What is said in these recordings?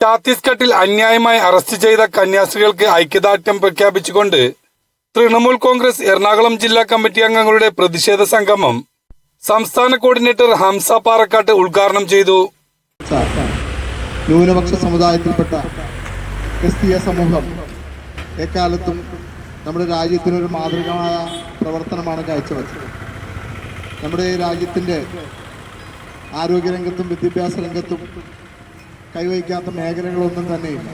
ഛത്തീസ്ഗഡിൽ അന്യായമായി അറസ്റ്റ് ചെയ്ത കന്യാസ്ത്രീകൾക്ക് ഐക്യദാർഢ്യം പ്രഖ്യാപിച്ചുകൊണ്ട് തൃണമൂൽ കോൺഗ്രസ് എറണാകുളം ജില്ലാ കമ്മിറ്റി അംഗങ്ങളുടെ പ്രതിഷേധ സംഗമം സംസ്ഥാന കോർഡിനേറ്റർ ഹംസ പാറക്കാട്ട് ഉദ്ഘാടനം ചെയ്തു. ന്യൂനപക്ഷ സമുദായത്തിൽപ്പെട്ട ക്രിസ്തീയ സമൂഹം എക്കാലത്തും നമ്മുടെ രാജ്യത്തിനൊരു മാതൃകമായ പ്രവർത്തനമാണ് കാഴ്ചവെച്ചത്. നമ്മുടെ രാജ്യത്തിന്റെ ആരോഗ്യരംഗത്തും വിദ്യാഭ്യാസ രംഗത്തും കൈവയ്ക്കാത്ത മേഖലകളൊന്നും തന്നെയില്ല.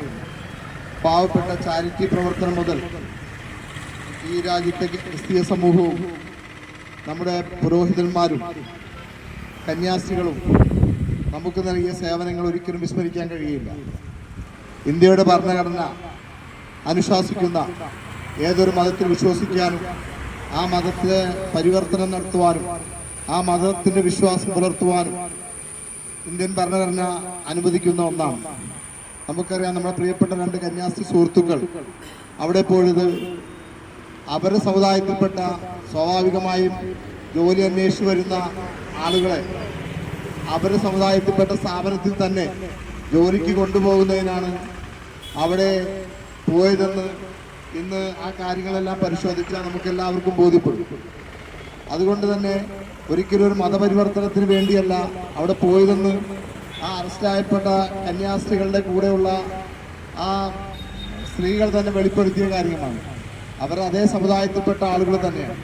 പാവപ്പെട്ട ചാരിറ്റി പ്രവർത്തനം മുതൽ ഈ രാജ്യത്തെ ക്രിസ്തീയ സമൂഹവും നമ്മുടെ പുരോഹിതന്മാരും കന്യാസ്ത്രീകളും നമുക്ക് നൽകിയ സേവനങ്ങൾ ഒരിക്കലും വിസ്മരിക്കാൻ കഴിയില്ല. ഇന്ത്യയുടെ ഭരണഘടന അനുശാസിക്കുന്ന ഏതൊരു മതത്തിൽ വിശ്വസിക്കാനും ആ മതത്തിലെ പരിവർത്തനം നടത്തുവാനും ആ മതത്തിന്റെ വിശ്വാസം പുലർത്തുവാനും ഇന്ത്യൻ ഭരണഘടന അനുവദിക്കുന്ന ഒന്നാണ്. നമുക്കറിയാം നമ്മുടെ പ്രിയപ്പെട്ട രണ്ട് കന്യാസ്ത്രീ സുഹൃത്തുക്കൾ അവിടെ പോയത് അവരുടെ സമുദായത്തിൽപ്പെട്ട സ്വാഭാവികമായും ജോലി അന്വേഷിച്ച് വരുന്ന ആളുകളെ അവരുടെ സമുദായത്തിൽപ്പെട്ട സ്ഥാപനത്തിൽ തന്നെ ജോലിക്ക് കൊണ്ടുപോകുന്നതിനാണ് അവിടെ പോയതെന്ന് ഇന്ന് ആ കാര്യങ്ങളെല്ലാം പരിശോധിച്ചാൽ നമുക്കെല്ലാവർക്കും ബോധ്യപ്പെടും. അതുകൊണ്ട് തന്നെ ഒരിക്കലും ഒരു മതപരിവർത്തനത്തിന് വേണ്ടിയല്ല അവിടെ പോയതെന്ന് ആ അറസ്റ്റായപ്പെട്ട കന്യാസ്ത്രീകളുടെ കൂടെയുള്ള ആ സ്ത്രീകൾ തന്നെ വെളിപ്പെടുത്തിയ കാര്യമാണ്. അവർ അതേ സമുദായത്തിൽപ്പെട്ട ആളുകൾ തന്നെയാണ്.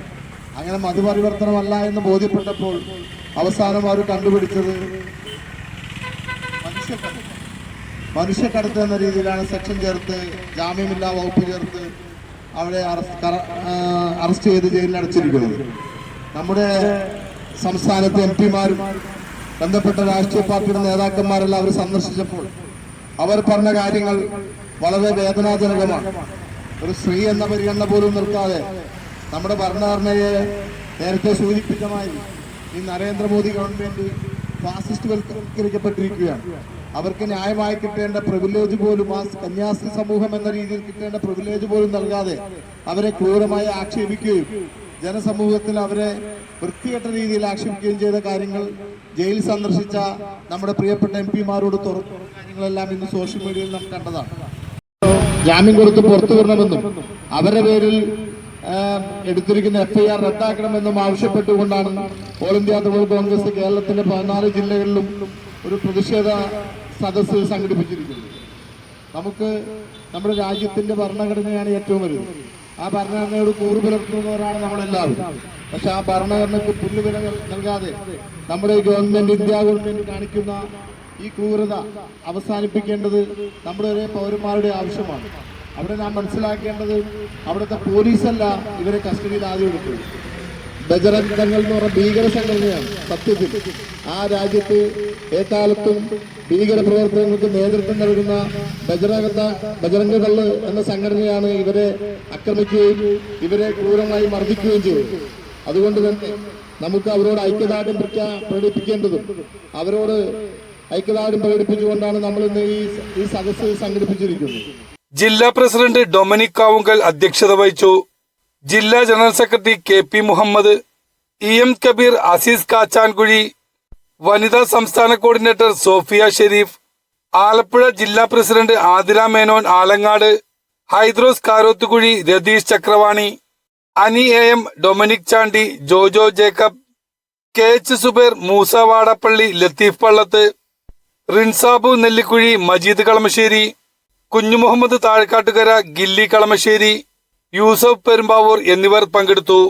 അങ്ങനെ മതപരിവർത്തനമല്ല എന്ന് ബോധ്യപ്പെട്ടപ്പോൾ അവസാനം അവർ കണ്ടുപിടിച്ചത് മനുഷ്യക്കടത്ത്. എന്ന രീതിയിലാണ് സെക്ഷൻ ചേർത്ത് ജാമ്യമില്ലാ വകുപ്പ് ചേർത്ത് അവരെ അറസ്റ്റ് അറസ്റ്റ് ചെയ്ത് ജയിലിൽ അടച്ചിരിക്കുന്നത്. നമ്മുടെ സംസ്ഥാനത്തെ എം പിമാരും ബന്ധപ്പെട്ട രാഷ്ട്രീയ പാർട്ടിയുടെ നേതാക്കന്മാരെല്ലാം അവർ സന്ദർശിച്ചപ്പോൾ അവർ പറഞ്ഞ കാര്യങ്ങൾ വളരെ വേദനാജനകമാണ്. ഒരു സ്ത്രീ എന്ന പരിഗണന പോലും നിർത്താതെ നമ്മുടെ ഭരണഘടനയെ നേരത്തെ സൂചിപ്പിച്ചമായി ഈ നരേന്ദ്രമോദി ഗവൺമെന്റ് ഫാസിസ്റ്റ് വൽക്കരിക്കപ്പെട്ടിരിക്കുകയാണ് അവർക്ക് ന്യായമായി കിട്ടേണ്ട പ്രിവിലേജ് പോലും ആ കന്യാസ്ത്രീ സമൂഹം എന്ന രീതിയിൽ കിട്ടേണ്ട പ്രിവിലേജ് പോലും നൽകാതെ അവരെ ക്രൂരമായി ആക്ഷേപിക്കുകയും ജനസമൂഹത്തിൽ അവരെ വൃത്തികെട്ട രീതിയിൽ ആക്ഷേപിക്കുകയും ചെയ്ത കാര്യങ്ങൾ ജയിൽ സന്ദർശിച്ച നമ്മുടെ പ്രിയപ്പെട്ട എം പിമാരോട് തുറന്നു കാര്യങ്ങളെല്ലാം ഇന്ന് സോഷ്യൽ മീഡിയയിൽ നാം കണ്ടതാണ്. ജാമ്യം കൊടുത്ത് പുറത്തു വരണമെന്നും അവരുടെ പേരിൽ എടുത്തിരിക്കുന്ന എഫ്ഐആർ റദ്ദാക്കണമെന്നും ആവശ്യപ്പെട്ടുകൊണ്ടാണ് ഓൾ ഇന്ത്യ തൃണമൂൽ കോൺഗ്രസ് കേരളത്തിന്റെ പതിനാല് ജില്ലകളിലും ഒരു പ്രതിഷേധ സദസ്സ് സംഘടിപ്പിച്ചിരിക്കുന്നത്. നമുക്ക് നമ്മുടെ രാജ്യത്തിന്റെ ഭരണഘടനയാണ് ഏറ്റവും വലുത്. ആ ഭരണഘടനയോട് കൂറു പുലർത്തുന്നവരാണ് നമ്മളെല്ലാവരും. പക്ഷെ ആ ഭരണഘടനയ്ക്ക് പുല്ലുവില നൽകാതെ നമ്മുടെ ഗവൺമെന്റ് ഇന്ത്യ ഗവൺമെന്റ് കാണിക്കുന്ന ഈ ക്രൂരത അവസാനിപ്പിക്കേണ്ടത് നമ്മുടെ ഒരേ പൗരന്മാരുടെ ആവശ്യമാണ്. അവിടെ നാം മനസ്സിലാക്കേണ്ടത് അവിടുത്തെ പോലീസല്ല ഇവരെ കസ്റ്റഡിയിൽ ആദ്യം എടുത്തത്. ബജറംഗ് എന്ന് പറഞ്ഞ ഭീകര സംഘടനയാണ് സത്യത്തിൽ. ആ രാജ്യത്ത് ഏക്കാലത്തും ഭീകര പ്രവർത്തനങ്ങൾക്ക് നേതൃത്വം നൽകുന്ന ബജറംഗ ബജറംഗ എന്ന സംഘടനയാണ് ഇവരെ ആക്രമിക്കുകയും ഇവരെ ക്രൂരമായി മർദ്ദിക്കുകയും ചെയ്തത്. അതുകൊണ്ട് തന്നെ നമുക്ക് അവരോട് ഐക്യദാർഢ്യം പ്രകടിപ്പിക്കേണ്ടതും അവരോട് ഐക്യദാർഢ്യം പ്രകടിപ്പിച്ചുകൊണ്ടാണ് നമ്മൾ ഇന്ന് ഈ ഈ സദസ്സ് സംഘടിപ്പിച്ചിരിക്കുന്നത്. ജില്ലാ പ്രസിഡന്റ് ഡൊമിനിക് കാവുങ്കൽ അധ്യക്ഷത വഹിച്ചു. ജില്ലാ general secretary K P Muhammad E M Kabeer Azeez Kachankuzhi വനിതാ സംസ്ഥാന കോർഡിനേറ്റർ സോഫിയ ഷെരീഫ് ആലപ്പുഴ ജില്ലാ president Athira Menon Alangad Hydros Karothukuzhi Ratheesh Chakravani Ani A M Dominic Chandy Jojo Jacob K H Zubair Moosa Vadappally Latheef Pallath Rinsabu Nellikuzhi Majeed Kalamassery Kunjumuhammad Thazhakkattukara Gilly Kalamassery Yusuf Perumbavoor എന്നിവർ പങ്കെടുത്തു.